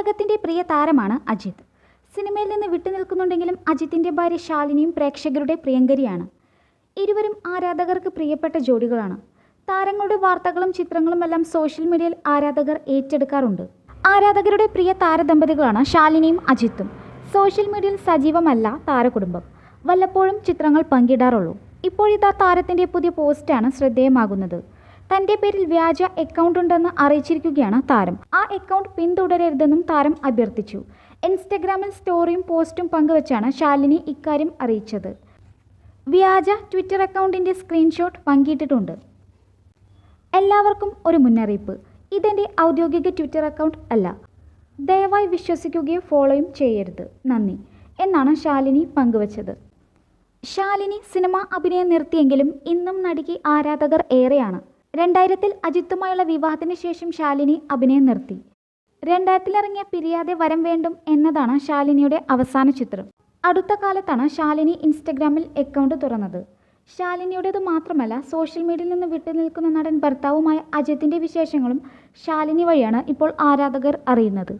മലയാളത്തിന്റെ പ്രിയ താരമാണ് അജിത്. സിനിമയിൽ നിന്ന് വിട്ടുനിൽക്കുന്നുണ്ടെങ്കിലും അജിത്തിന്റെ ഭാര്യ ശാലിനിയും പ്രേക്ഷകരുടെ പ്രിയങ്കരിയാണ്. ഇരുവരും ആരാധകർക്ക് പ്രിയപ്പെട്ട ജോഡികളാണ്. താരങ്ങളുടെ വാർത്തകളും ചിത്രങ്ങളും എല്ലാം സോഷ്യൽ മീഡിയയിൽ ആരാധകർ ഏറ്റെടുക്കാറുണ്ട്. ആരാധകരുടെ പ്രിയ താരദമ്പതികളാണ് ശാലിനിയും അജിത്തും. സോഷ്യൽ മീഡിയയിൽ സജീവമല്ല താരകുടുംബം. വല്ലപ്പോഴും ചിത്രങ്ങൾ പങ്കിടാറുള്ളൂ. ഇപ്പോഴിതാ താരത്തിന്റെ പുതിയ പോസ്റ്റാണ് ശ്രദ്ധേയമാകുന്നത്. തന്റെ പേരിൽ വ്യാജ അക്കൗണ്ട് ഉണ്ടെന്ന് അറിയിച്ചിരിക്കുകയാണ് താരം. അക്കൗണ്ട് പിന്തുടരരുതെന്നും താരം അഭ്യർത്ഥിച്ചു. ഇൻസ്റ്റഗ്രാമിൽ സ്റ്റോറിയും പോസ്റ്റും പങ്കുവച്ചാണ് ശാലിനി ഇക്കാര്യം അറിയിച്ചത്. വ്യാജ ട്വിറ്റർ അക്കൗണ്ടിന്റെ സ്ക്രീൻഷോട്ട് പങ്കിട്ടിട്ടുണ്ട്. എല്ലാവർക്കും ഒരു മുന്നറിയിപ്പ്. ഇതെന്റെ ഔദ്യോഗിക ട്വിറ്റർ അക്കൗണ്ട് അല്ല. ദയവായി വിശ്വസിക്കുകയോ ഫോളോയും ചെയ്യരുത്. നന്ദി. എന്നാണ് ശാലിനി പങ്കുവച്ചത്. ശാലിനി സിനിമ അഭിനയം നിർത്തിയെങ്കിലും ഇന്നും നടിക്ക് ആരാധകർ ഏറെയാണ്. രണ്ടായിരത്തിൽ അജിത്തുമായുള്ള വിവാഹത്തിന് ശേഷം ശാലിനി അഭിനയം നിർത്തി. രണ്ടായിരത്തിലിറങ്ങിയ പിരിയാതെ വരം വേണ്ടും എന്നതാണ് ശാലിനിയുടെ അവസാന ചിത്രം. അടുത്ത കാലത്താണ് ശാലിനി ഇൻസ്റ്റഗ്രാമിൽ അക്കൗണ്ട് തുറന്നത്. ശാലിനിയുടേത് മാത്രമല്ല സോഷ്യൽ മീഡിയയിൽ നിന്ന് വിട്ടുനിൽക്കുന്ന നടൻ ഭർത്താവുമായ അജിത്തിന്റെ വിശേഷങ്ങളും ശാലിനി വഴിയാണ് ഇപ്പോൾ ആരാധകർ അറിയുന്നത്.